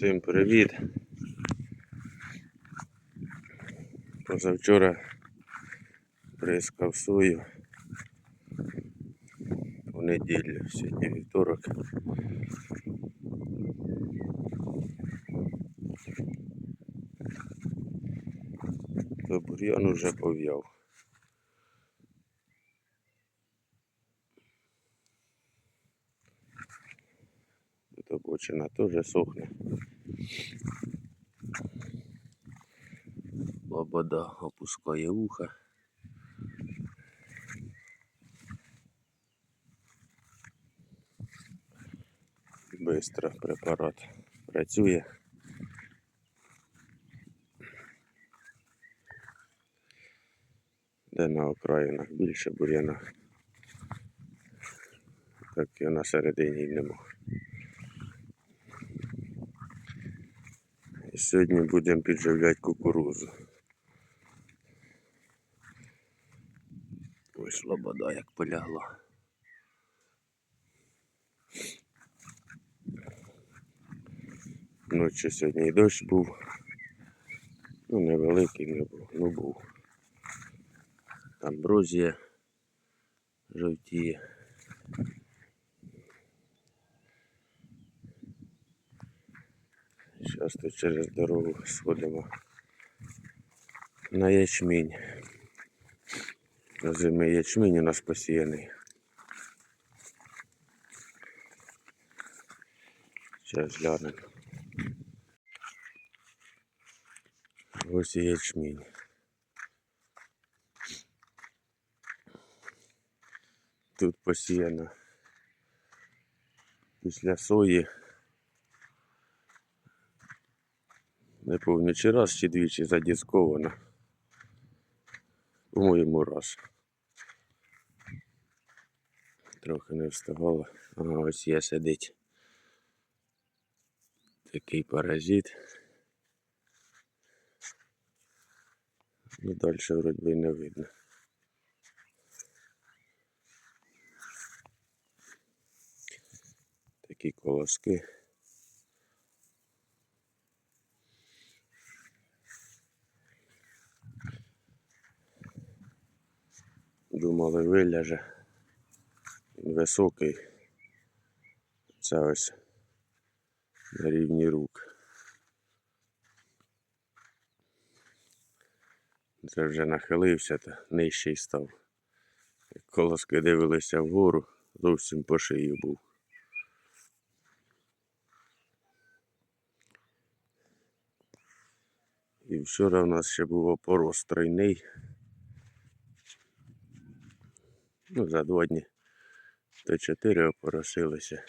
Всім привіт. Позавчора бризкав сою. У неділю, сьогодні вівторок. То бур'ян уже пов'яв. Тут обочина теж сохне. Лобода опускає вуха. Бистро препарат працює. Де на окраїнах більше бур'яна. Так і на середині нема. Сьогодні будемо підживляти кукурузу. Ось лобода як полягла. Ночі сьогодні і дощ був. Ну, невеликий не був, ну був. Амброзія жовтіє. Зараз тут через дорогу сходимо на ячмінь. Зими ячмінь у нас посіяний. Зараз глянемо. Ось і ячмінь. Тут посіяно після сої. Не пам'ятаю, чи раз, чи двічі задісковано. По-моєму, раз. Трохи не встигало. Ага, ось є сидить. Такий паразит. Ну, далі вроді не видно. Такі колоски. Думали, виляже. Він високий. Це ось на рівні рук. Це вже нахилився та нижчий став. Як колоски дивилися вгору, зовсім по шию був. І вчора в нас ще був опорос тройний. Ну, за два дні то чотири опоросилися.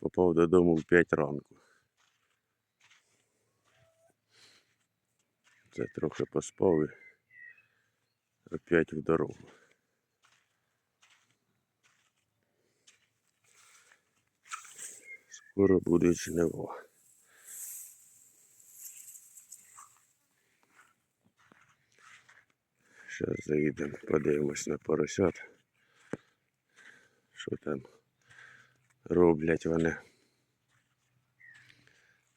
Попав додому в 5 ранку. Це трохи поспав і опять в дорогу. Скоро буде жниво. Зараз заїдемо, подивимось на поросят. Що там роблять вони.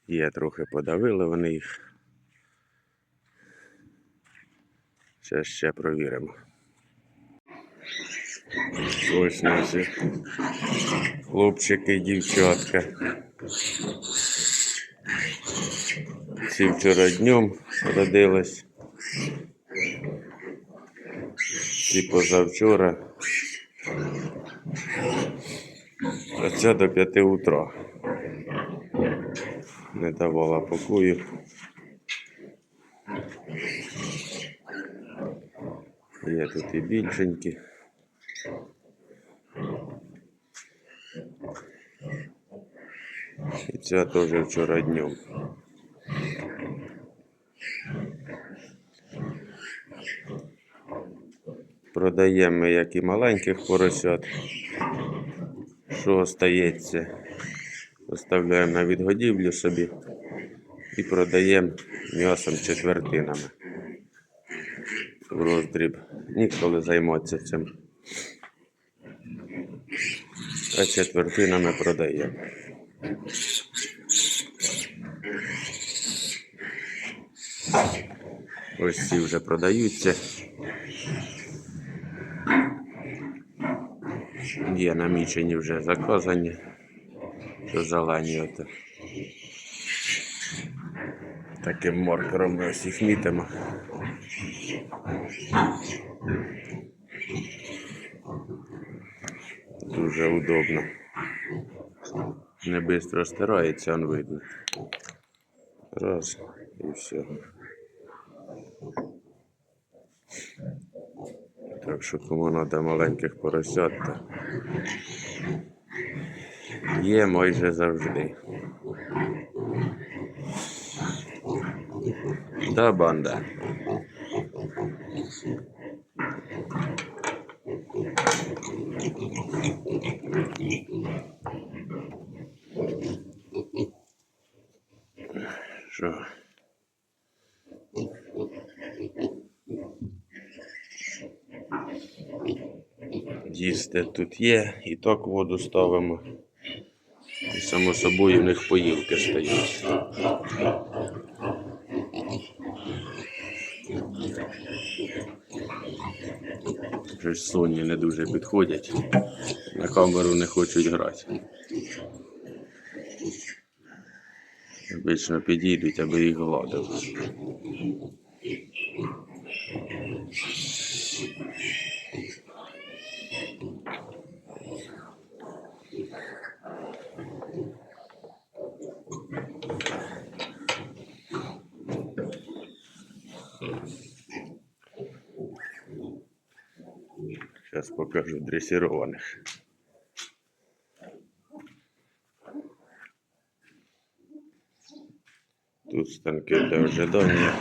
Є трохи подавили вони їх. Зараз ще провіримо. Ось наші хлопчики дівчатка. Ці вчора днем родились. Ці позавчора. А ця до п'яти утра. Не давала покою. Є тут і більшенькі. І ця теж вчора днем. Продаємо як і маленьких поросят. Що остається? Оставляємо на відгодівлю собі і продаємо м'ясом четвертинами. В роздріб. Ніколи займатися цим. А четвертинами продаємо. Ось ці вже продаються. Є намічені вже заказані. Що зелені. Таким маркером ми ось їх мітимо. Дуже удобно. Не швидко стирається, он видно. Раз і все. Так що кому треба маленьких поросят, то є майже завжди. Да, банда. Що? Їсти тут є, і так воду ставимо. І само собою в них поїлки стоять. Щось соні не дуже підходять. На камеру не хочуть грати. Обично підійдуть, аби їх гладили. покажу дрессированных. Тут станки для ожидания.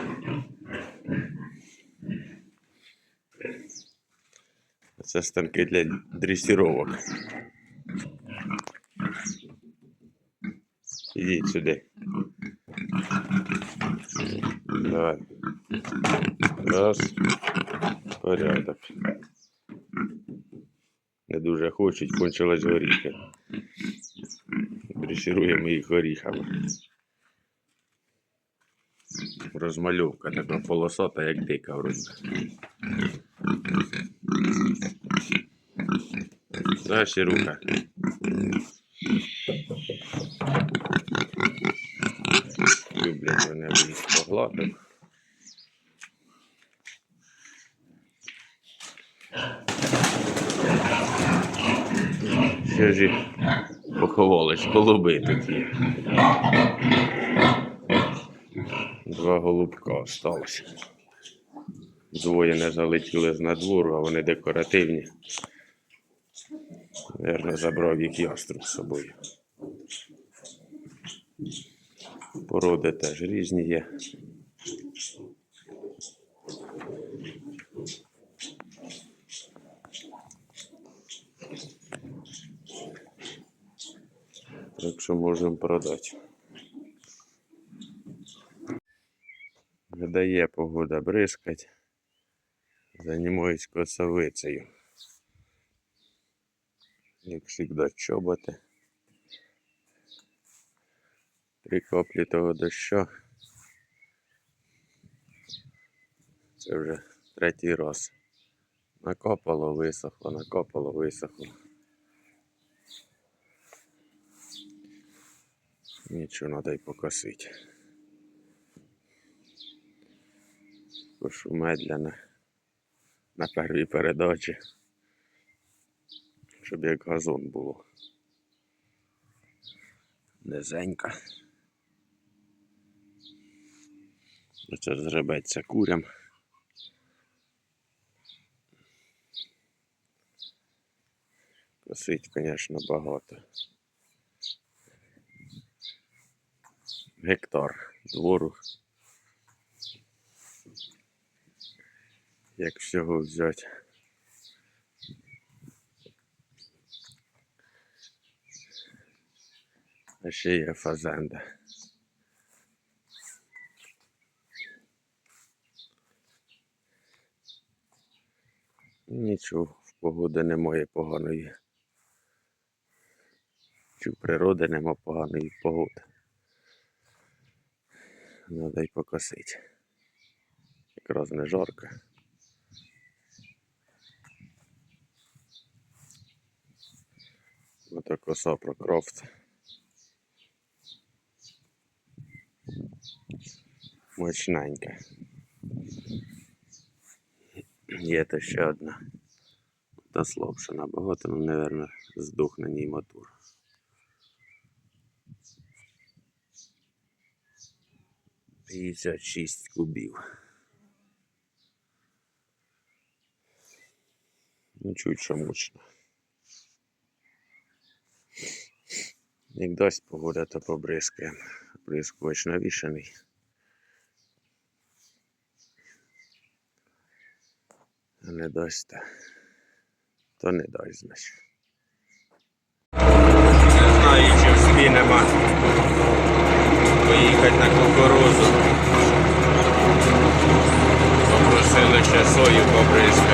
А Це станки для дресіровок. Ідіть сюди. Давай. Раз. Порядок. Не дуже хочуть, кончилась горіхи. Дресируємо їх горіхами. Розмальовка така полосата, як дика вроді. Далі рука. Люблять аби їх погладив. Їх поховались, голуби є. Два голубка осталось. Двоє не залетіли з надвору, а вони декоративні. Наверно, забрав їх яструб з собою. Породи теж різні є. Так що можемо продати. Не дає погода бризкать. Займаюсь косовицею. Як завжди чоботи. Три каплі того дощу. Це вже третій раз. Накопало, висохло, накопало, висохло. Нічого треба й покосити. Кошу медляно на первій передачі, щоб як газон було. Низенько. Оце зребеться курям. Косить, звісно, багато. Гектар двору. Як всього взяти. А ще є фазенда. Нічого, погоди немає поганої. Чи природи нема поганої погоди. Надо й покосити. Якраз не жарко. Ото коса прокрофт. Мощненька. Є то ще одна. Та слабша набагато, ну, напевно, здох на ній мотор. П'ятдесят шість кубів. Ну, чуть що мощно. Як дасть погода, то побризкаємо. Бризкувач навішаний. А не дасть, то не дасть, значить. Знаю, нема. поїхати на кукурузу. Попросили ще сою побризкати.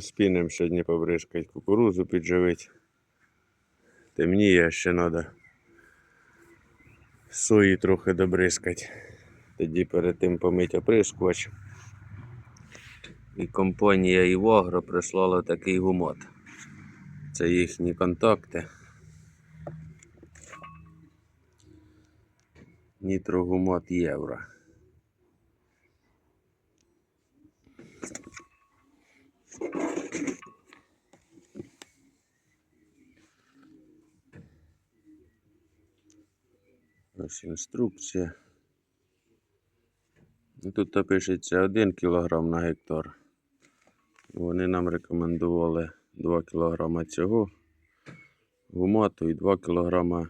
Не вспінем сьогодні побризкати кукурузу підживити. Темніє ще треба сої трохи добризкати. Тоді перед тим помить оприскувач. І компанія Івагро прислала такий гумат. Це їхні контакти. Нітрогумат євро. Ось інструкція. І Тут пишеться 1 кг на гектар. Вони нам рекомендували 2 кг цього гумату і 2 кг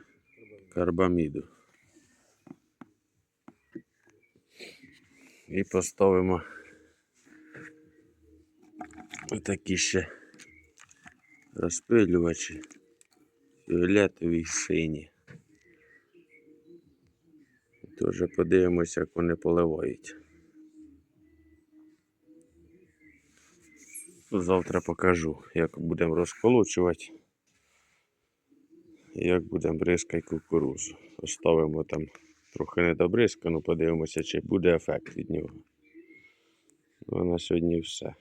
карбаміду. І поставимо такі ще розпилювачі фіолетові сині. Тоже подивимося, як вони поливають. Завтра покажу, як будемо розколочувати. Як будемо бризкати кукурузу. Оставимо там трохи недобризкану, подивимося, чи буде ефект від нього. Ну на сьогодні все.